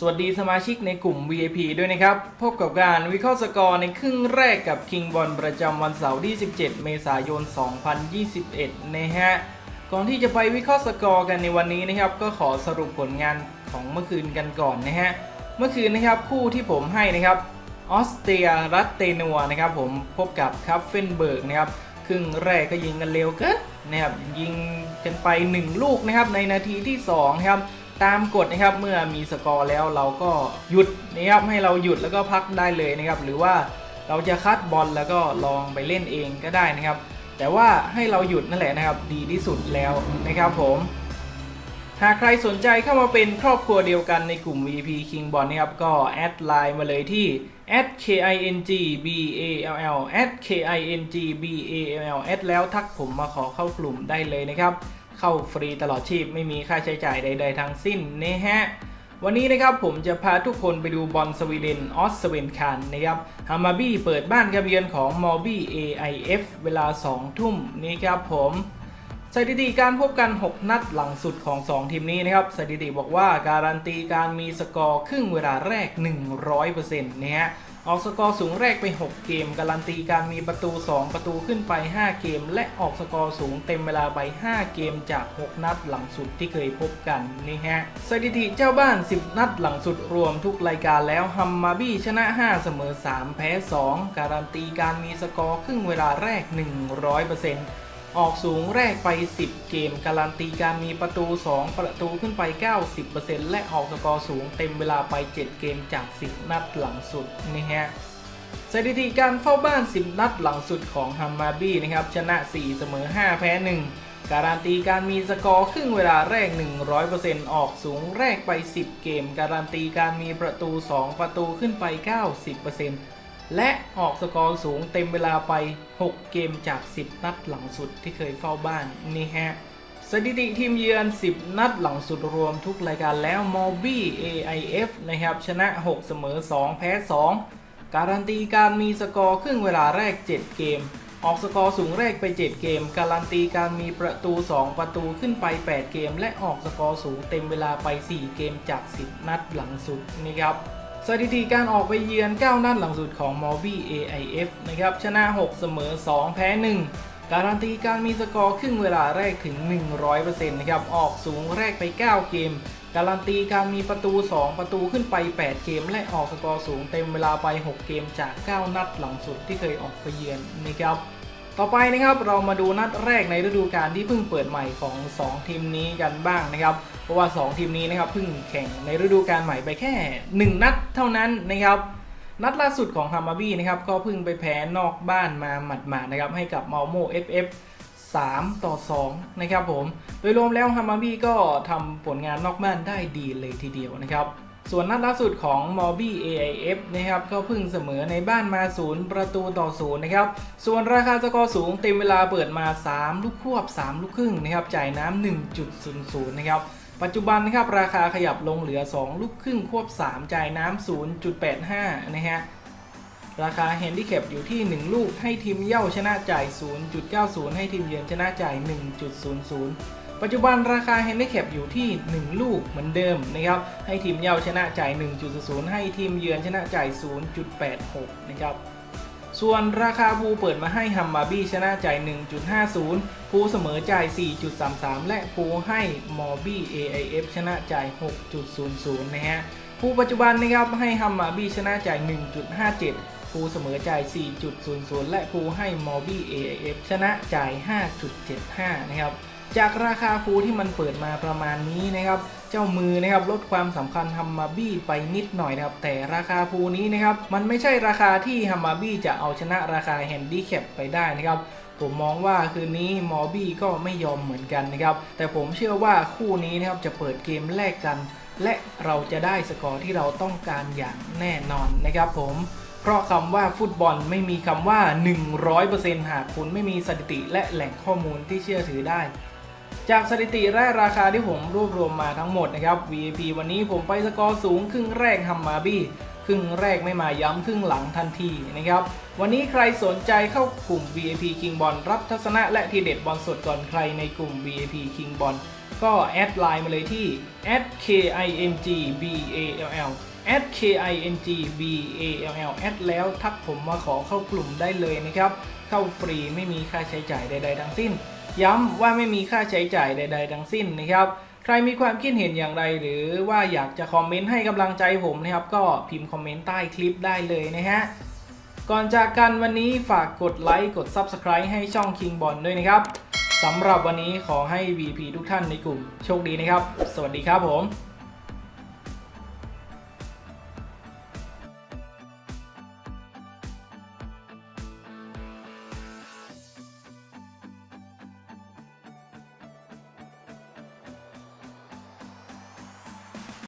สวัสดีสมาชิกในกลุ่ม VIP ด้วยนะครับ พบกับการวิเคราะห์สกอร์ในครึ่งแรกกับ King Ball ประจำวันเสาร์ที่ 17 เมษายน 2021 นะฮะ ก่อนที่จะไปวิเคราะห์สกอร์กันในวันนี้นะครับ ก็ขอสรุปผลงานของเมื่อคืนกันก่อนนะฮะ เมื่อคืนนะครับคู่ที่ผมให้นะครับออสเตรียรัตเตนัวนะครับผมพบกับคัฟเฟนเบิร์กนะครับครึ่งแรกก็ยิงกันเร็วเกินนะครับยิงกันไป 1 ลูกนะครับในนาทีที่2นะครับ ตามกฎนะครับเมื่อมีสกอร์แล้วเราก็หยุดนะครับให้เราหยุดแล้วก็พักได้เลยนะครับหรือว่าเราจะคัดบอลแล้วก็ลองไปเล่นเองก็ได้นะครับ แต่ว่าให้เราหยุดนั่นแหละนะครับ ดีที่สุดแล้วนะครับผมหากใครสนใจเข้ามาเป็นครอบครัวเดียวกันในกลุ่ม VP King Ball นะครับ ก็แอดไลน์มาเลยที่ @kingball @kingball แอดแล้วทักผมมาขอเข้ากลุ่มได้เลยนะครับ เข้าฟรีตลอดชีพไม่มีค่าใช้จ่ายใด ๆทั้งสิ้นนะฮะวันนี้นะครับผมจะพาทุกคนไปดูบอลสวีเดนออสเวนคานนะครับฮามาบี้เปิดบ้านกับเยือนของมอร์บี้ AIF เวลา 2 ทุ่มนี้ครับผม สถิติการพบกัน 6 นัดหลังสุดของ 2 ทีมนี้นะครับสถิติบอกว่าการันตีการมีสกอร์ครึ่งเวลาแรก 100%นะฮะออกสกอร์สูงแรกไป 6 เกม การันตีการมีประตู 2 ประตูขึ้นไป 5 เกม และออกสกอร์สูงเต็มเวลาไป 5 เกมจาก 6 นัดหลังสุดที่เคยพบกันนี่ฮะสถิติเจ้าบ้าน 10 นัดหลังสุดรวมทุกรายการแล้วฮัมมาบี้ชนะ 5 เสมอ 3 แพ้ 2 การันตีการมีสกอร์ครึ่งเวลาแรก 100% ออกสูงแรกไป 10 เกม การันตีการมีประตู 2 ประตูขึ้นไป 90%และออกสกอร์สูงเต็มเวลาไป 7 เกมจาก 10 นัดหลังสุดนี่ฮะสถิติการเฝ้าบ้าน 10 นัดหลังสุดของฮัมมาบี้นะครับ ชนะ 4 เสมอ 5 แพ้ 1 การันตีการมีสกอร์ครึ่งเวลาแรก 100%ออกสูงแรกไป 10 เกม การันตีการมีประตู 2 ประตูขึ้นไป 90% และออกสกอร์สูงเต็มเวลาไป 6 เกมจาก 10 นัดหลังสุดที่เคยเฝ้าบ้านนี่ฮะ สถิติทีมเยือน 10 นัดหลังสุดรวมทุกรายการแล้วมอบี้ AIF นะครับ ชนะ 6 เสมอ 2 แพ้ 2 การันตีการมีสกอร์ครึ่งเวลาแรก 7 เกม ออกสกอร์สูงแรกไป 7 เกม การันตีการมีประตู 2 ประตูขึ้นไป 8 เกม และออกสกอร์สูงเต็มเวลาไป 4 เกมจาก 10 นัดหลังสุดนะครับ สถิติการออกไปเยือน9นัดหลังสุดของ m o r b y AIF นะครับชนะ 6 เสมอ 2 แพ้ 1 การันตีการมีสกอร์ครึ่งเวลาแรกถึง 100%นะครับออกสูงแรกไป 9 เกม การันตีการมีประตู 2 ประตูขึ้นไป 8 เกม และออกสกอร์สูงเต็มเวลาไป 6 เกมจาก 9 นัดหลังสุดที่เคยออกไปเยือนนะครับ ต่อไปนะครับเรามาดูนัดแรกในฤดูกาลที่เพิ่งเปิดใหม่ของ 2 ทีมนี้กันบ้างนะครับ เพราะว่า 2 ทีมนี้นะครับเพิ่งแข่งในฤดูกาลใหม่ไปแค่ 1 นัดเท่านั้นนะครับนัดล่าสุดของฮามาบี้นะครับก็เพิ่งไปแพ้นอกบ้านมาหมาดๆนะครับให้กับเมาโม FF 3ต่อ2นะครับผม โดยรวมแล้วฮามาบี้ก็ทำผลงานนอกบ้านได้ดีเลยทีเดียวนะครับ ส่วนนัดล่าสุดของมอบี้ AIF นะครับก็เพิ่งเสมอในบ้านมา0ประตูต่อ0นะครับ ส่วนราคาสกอร์สูงเต็มเวลาเปิดมา 3 ลูกควบ 3 ลูกครึ่งนะครับจ่ายน้ำ1.00 นะครับ ปัจจุบันนะครับราคาขยับลงเหลือ 2 ลูกครึ่งควบ 3 จ่ายน้ำ0.85 นะฮะราคาแฮนดิแคปอยู่ที่ 1 ลูกให้ทีมเย่าชนะจ่าย 0.90 ให้ทีมเยือนชนะจ่าย 1.00 ปัจจุบันราคาแฮนดิแคปอยู่ที่ 1 ลูกเหมือนเดิมนะครับ ให้ทีมเย่าชนะจ่าย 1.0 ให้ทีมเยือนชนะจ่าย 0.86 นะครับ ส่วนราคาภูเปิดมาให้ฮัมมาบี้ชนะจ่าย 1.50 ภูเสมอจ่าย 4.33 และภูให้มอบี้ AIF ชนะจ่าย 6.00 นะฮะภูปัจจุบันนะครับให้ฮัมมาบี้ชนะจ่าย 1.57ภูเสมอจ่าย 4.00 และภูให้มอบี้ AIF ชนะจ่าย 5.75 นะครับ จากราคาภูที่มันเปิดมาประมาณนี้นะครับ เจ้ามือนะครับลดความสำคัญฮัมมาบี้ไปนิดหน่อยนะครับ แต่ราคาภูนี้นะครับ มันไม่ใช่ราคาที่ฮัมมาบี้จะเอาชนะราคาแฮนดี้แคปไปได้นะครับผมมองว่าคืนนี้มอบี้ก็ไม่ยอมเหมือนกันนะครับ แต่ผมเชื่อว่าคู่นี้นะครับจะเปิดเกมแลกกัน และเราจะได้สกอร์ที่เราต้องการอย่างแน่นอนนะครับผมเพราะคำว่าฟุตบอลไม่มีคำว่า 100%หากคุณไม่มีสถิติและแหล่งข้อมูลที่เชื่อถือได้ จากสถิติและราคาที่ผมรวบรวมมาทั้งหมดนะครับ VIP วันนี้ผมไปสกอร์สูงครึ่งแรกฮัมมาบี้ครึ่งแรกไม่มาย้ำครึ่งหลังทันทีนะครับ วันนี้ใครสนใจเข้ากลุ่ม VIP King Ball รับทัศนะและทีเด็ดบอลสดก่อนใครในกลุ่ม VIP King Ball ก็แอดไลน์มาเลยที่ @kingball @kingball แอดแล้วทักผมมาขอเข้ากลุ่มได้เลยนะครับ เข้าฟรีไม่มีค่าใช้จ่ายใด ๆ ทั้งสิ้น ย้ำว่าไม่มีค่าใช้จ่ายใด ๆ ทั้งสิ้นนะครับ ใครมีความคิดเห็นอย่างไร หรือว่าอยากจะคอมเมนต์ให้กำลังใจผมนะครับ ก็พิมพ์คอมเมนต์ใต้คลิปได้เลยนะฮะก่อนจากกันวันนี้ฝากกดไลค์กด Subscribe ให้ช่อง King b o l ด้วยนะครับสำหรับวันนี้ขอให้ VP ทุกท่านในกลุ่มโชคดีนะครับ สวัสดีครับผม